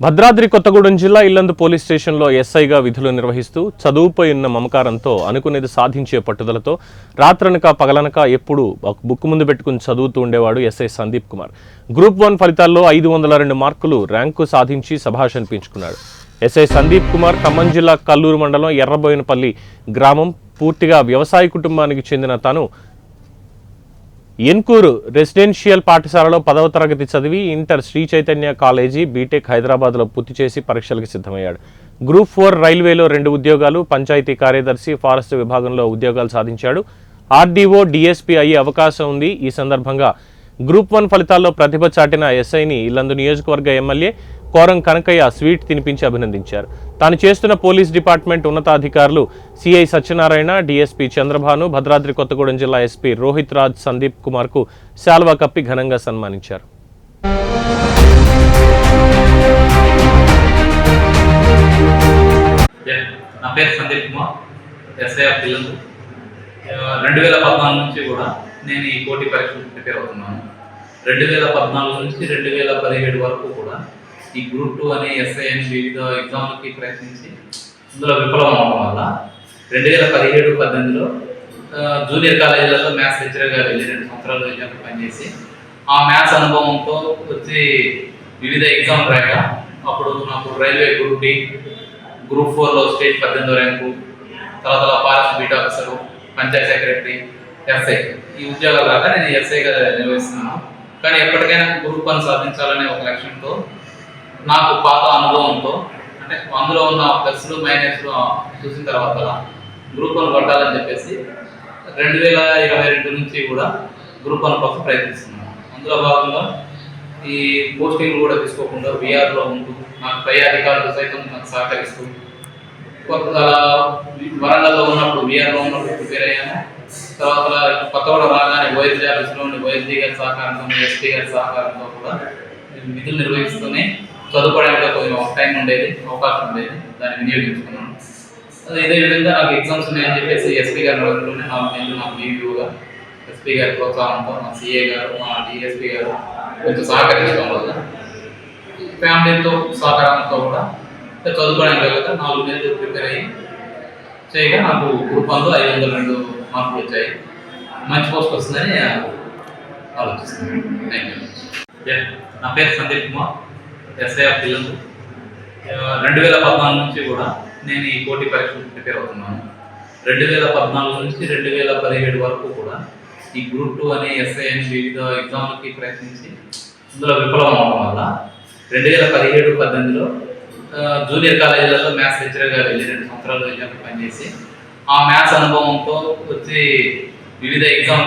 భద్రాద్రి కొత్తగూడెం జిల్లా ఇల్లందు పోలీస్ స్టేషన్లో ఎస్ఐగా విధులు నిర్వహిస్తూ చదువుపై ఉన్న మమకారంతో అనుకునేది సాధించే పట్టుదలతో రాత్రనక పగలనక ఎప్పుడు బుక్ ముందు పెట్టుకుని చదువుతూ ఉండేవాడు SI Sandeep Kumar. Group one ఫలితాల్లో ఐదు వందల రెండు మార్కులు ర్యాంకు సాధించి శభాష్ అనిపించుకున్నాడు. ఎస్ఐ సందీప్ కుమార్ ఖమ్మం జిల్లా కల్లూరు మండలం ఎర్రబోయినపల్లి గ్రామం. పూర్తిగా వ్యవసాయ కుటుంబానికి చెందిన తాను ఎన్కూరు రెసిడెన్షియల్ పాఠశాలలో పదవ తరగతి చదివి inter Shri Chaitanya college BTech హైదరాబాద్లో పూర్తి చేసి పరీక్షలకు సిద్ధమయ్యాడు. గ్రూప్ ఫోర్ రైల్వేలో రెండు ఉద్యోగాలు పంచాయతీ కార్యదర్శి ఫారెస్ట్ విభాగంలో ఉద్యోగాలు సాధించాడు. ఆర్డీఓ డిఎస్పీ అయ్యే అవకాశం ఉంది. ఈ సందర్భంగా గ్రూప్ వన్ ఫలితాల్లో ప్రతిభ చాటిన ఎస్ఐని ఇల్లందు నియోజకవర్గ ఎమ్మెల్యే కోరం కనకయ్య స్వీట్ తినిపించి అభినందించారు. తాను చేస్తున్న పోలీస్ డిపార్ట్మెంట్ ఉన్నతాధికారులు సిఐ సత్యనారాయణ డిఎస్పీ చంద్రభాను భద్రాద్రి కొత్తగూడెం జిల్లా ఎస్పీ రోహిత్ రాజ్ సందీప్ కుమార్కు శాల్వా కప్పి ఘనంగా సన్మానించారు. నా పేరు సందీప్ కుమార్ ఎస్ఐ ఆఫ్ పిల్లలు. Uh, రెండు వేల పద్నాలుగు నుంచి కూడా నేను ఈ పోటీ పరీక్షలు ప్రిపేర్ అవుతున్నాను. రెండు వేల పద్నాలుగు నుంచి రెండు వేల పదిహేడు వరకు కూడా ఈ గ్రూప్ టూ అనే ఎస్ఐ అని వివిధ ఎగ్జామ్లకి ప్రయత్నించి ఇందులో విఫలం అవడం వల్ల రెండు వేల పదిహేడు పద్దెనిమిదిలో జూనియర్ కాలేజీలలో మ్యాథ్స్ లెక్చరర్గా వెళ్ళి రెండు సంవత్సరాలు వెళ్ళాక పనిచేసి ఆ మ్యాథ్స్ అనుభవంతో వచ్చి వివిధ ఎగ్జామ్ రాయగా అప్పుడు నాకు రైల్వే గ్రూప్ డి గ్రూప్ ఫోర్లో స్టేట్ పద్దెనిమిదో ర్యాంకు తర్వాత forest beat officer panchayat secretary SI ఈ ఉద్యోగాలు రాక నేను ఎస్ఐగా నిర్వహిస్తున్నాను. కానీ ఎప్పటికైనా గ్రూప్ వన్ సాధించాలనే ఒక లక్ష్యంతో నాకు పాత అనుభవంతో అంటే అందులో ఉన్న ప్లస్లు మైనస్లు చూసిన తర్వాత గ్రూప్ వన్ కొట్టాలని చెప్పేసి రెండు వేల ఇరవై రెండు నుంచి కూడా గ్రూప్ వన్ కోసం ప్రయత్నిస్తున్నాను. అందులో భాగంగా ఈ పోస్టింగ్ కూడా తీసుకోకుండా విఆర్లో ఉంటూ నాకు పై అధికారులు సైతం నాకు సహకరిస్తూ కొత్త వరంగల్లో ఉన్నప్పుడు విఆర్లో ఉన్నప్పుడు ప్రిపేర్ అయ్యాను. తర్వాత కొత్తగూడ రాగానే ఓఎస్డీ ఆఫీస్లో ఉండి ఓఎస్డీ గారి సహకారంతో ఎస్పీ గారి సహకారంతో కూడా నేను విధులు నిర్వహిస్తూనే చదువుకోవడానికి కొంచెం టైం ఉండేది అవకాశం ఉండేది దాన్ని వినియోగించుకున్నాను. ఇదే విధంగా నాకు ఎగ్జామ్స్ ఉన్నాయని చెప్పేసి ఎస్పీ గారి నడుపులోనే నాలుగు నేను నాకు లీవ్గా ఎస్పీ గారి ప్రోత్సాహంతో మా సిఏ గారు మా డిఎస్పీ గారు కొంచెం సహకరించడం వల్ల ఫ్యామిలీతో సహకారంతో కూడా చదువుకోవడానికి వెళ్ళక నాలుగు నెలలు ప్రిపేర్ అయ్యి చేయగా నాకు గ్రూప్ వన్లో ఐదు వందల రెండు మార్కులు వచ్చాయి. మంచి పోస్ట్ వస్తుందని ఆలోచిస్తున్నాను. థ్యాంక్ యూ నా పేరు సందీప్ కుమార్. ఎస్ఐ ఆఫ్ పిల్లలు రెండు వేల పద్నాలుగు నుంచి కూడా నేను ఈ పోటీ పరీక్షలు ప్రిపేర్ అవుతున్నాను. రెండు వేల పద్నాలుగు నుంచి రెండు వేల పదిహేడు వరకు కూడా ఈ గ్రూప్ టూ అనే ఎస్ఐ అని వివిధ ఎగ్జామ్లకి ప్రయత్నించి ఇందులో విఫలం అవడం వల్ల రెండు వేల పదిహేడు పద్దెనిమిదిలో జూనియర్ కాలేజీలలో మ్యాథ్స్ లెక్చరర్గా వెళ్ళి రెండు సంవత్సరాలు వెళ్ళాక పనిచేసి ఆ మ్యాథ్స్ అనుభవంతో వచ్చి వివిధ ఎగ్జామ్